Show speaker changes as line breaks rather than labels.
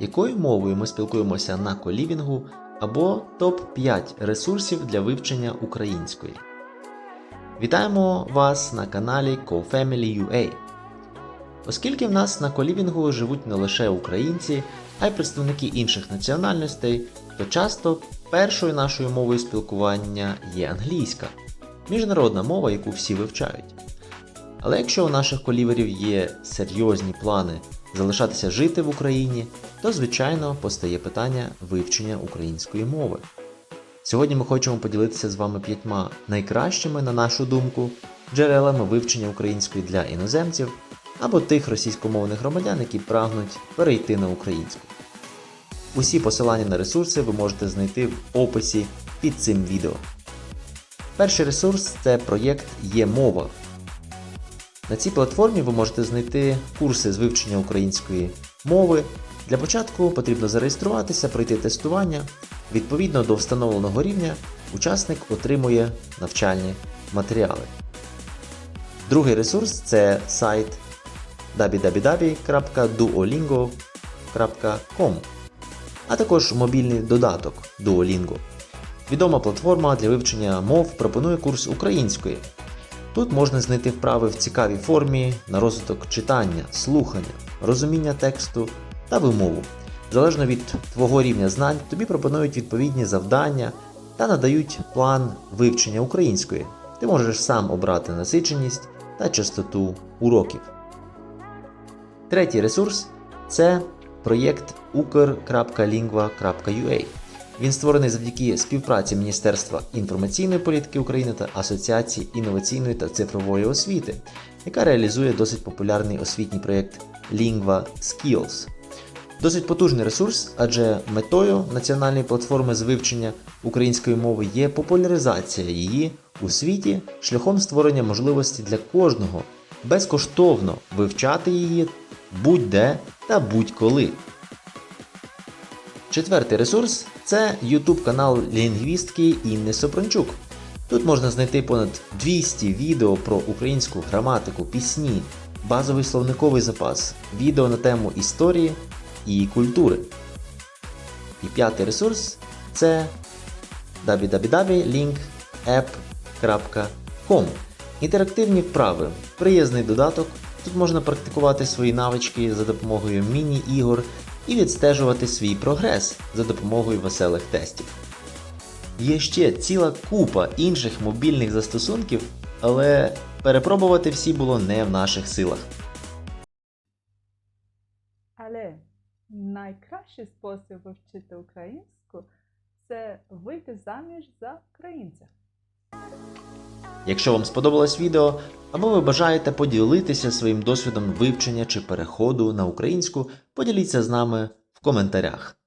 якою мовою ми спілкуємося на колівінгу, або топ-5 ресурсів для вивчення української. Вітаємо вас на каналі CoFamily.ua. Оскільки в нас на колівінгу живуть не лише українці, а й представники інших національностей, то часто першою нашою мовою спілкування є англійська міжнародна мова, яку всі вивчають. Але якщо у наших коліверів є серйозні плани залишатися жити в Україні, то звичайно постає питання вивчення української мови. Сьогодні ми хочемо поділитися з вами п'ятьма найкращими, на нашу думку, джерелами вивчення української для іноземців або тих російськомовних громадян, які прагнуть перейти на українську. Усі посилання на ресурси ви можете знайти в описі під цим відео. Перший ресурс це проєкт Є мова. На цій платформі ви можете знайти курси з вивчення української мови. Для початку потрібно зареєструватися, пройти тестування. Відповідно до встановленого рівня, учасник отримує навчальні матеріали. Другий ресурс це сайт www.duolingo.com, а також мобільний додаток Duolingo. Відома платформа для вивчення мов пропонує курс української. Тут можна знайти вправи в цікавій формі на розвиток читання, слухання, розуміння тексту та вимову. Залежно від твого рівня знань, тобі пропонують відповідні завдання та надають план вивчення української. Ти можеш сам обрати насиченість та частоту уроків. Третій ресурс це проєкт ukr.lingua.ua. Він створений завдяки співпраці Міністерства інформаційної політики України та Асоціації інноваційної та цифрової освіти, яка реалізує досить популярний освітній проєкт Lingua Skills. Досить потужний ресурс, адже метою національної платформи з вивчення української мови є популяризація її у світі шляхом створення можливості для кожного безкоштовно вивчати її будь-де та будь-коли. Четвертий ресурс це YouTube канал лінгвістки Інни Сопрончук. Тут можна знайти понад 200 відео про українську граматику, пісні, базовий словниковий запас, відео на тему історії і культури. І п'ятий ресурс це www.linkapp.com Інтерактивні вправи, приязний додаток. Тут можна практикувати свої навички за допомогою міні-ігор і відстежувати свій прогрес за допомогою веселих тестів. Є ще ціла купа інших мобільних застосунків, але перепробувати всі було не в наших силах.
Найкращий спосіб вивчити українську це вийти заміж за українця.
Якщо вам сподобалось відео, або ви бажаєте поділитися своїм досвідом вивчення чи переходу на українську, поділіться з нами в коментарях.